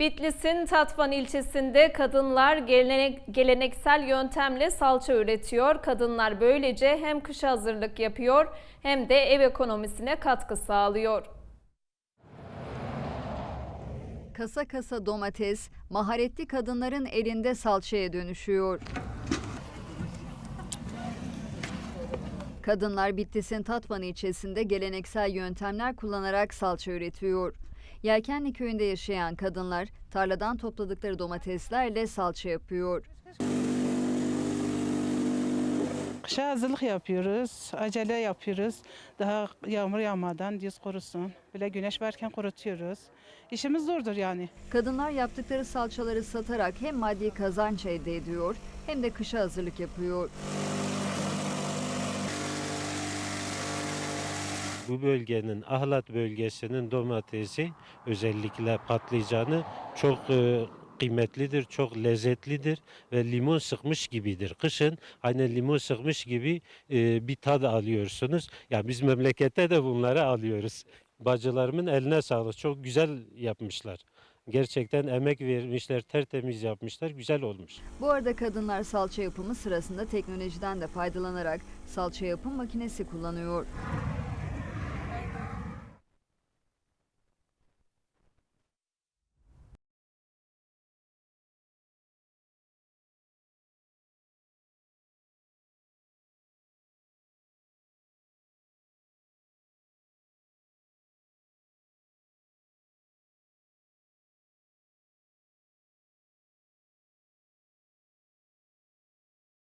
Bitlis'in Tatvan ilçesinde kadınlar gelenek- geleneksel yöntemle salça üretiyor. Kadınlar böylece hem kışa hazırlık yapıyor hem de ev ekonomisine katkı sağlıyor. Kasa kasa domates, maharetli kadınların elinde salçaya dönüşüyor. Kadınlar Bitlis'in Tatvan ilçesinde geleneksel yöntemler kullanarak salça üretiyor. Yelkenli köyünde yaşayan kadınlar tarladan topladıkları domateslerle salça yapıyor. Kışa hazırlık yapıyoruz, acele yapıyoruz. Daha yağmur yağmadan yüz kurusun. Bile güneş varken kurutuyoruz. İşimiz zordur yani. Kadınlar yaptıkları salçaları satarak hem maddi kazanç elde ediyor hem de kışa hazırlık yapıyor. Bu bölgenin Ahlat bölgesinin domatesi özellikle patlıcanı çok e, kıymetlidir, çok lezzetlidir ve limon sıkmış gibidir. Kışın aynen limon sıkmış gibi e, bir tad alıyorsunuz. Ya biz memlekette de bunları alıyoruz. Bacılarımın eline sağlık. Çok güzel yapmışlar. Gerçekten emek vermişler, tertemiz yapmışlar, güzel olmuş. Bu arada kadınlar salça yapımı sırasında teknolojiden de faydalanarak salça yapım makinesi kullanıyor.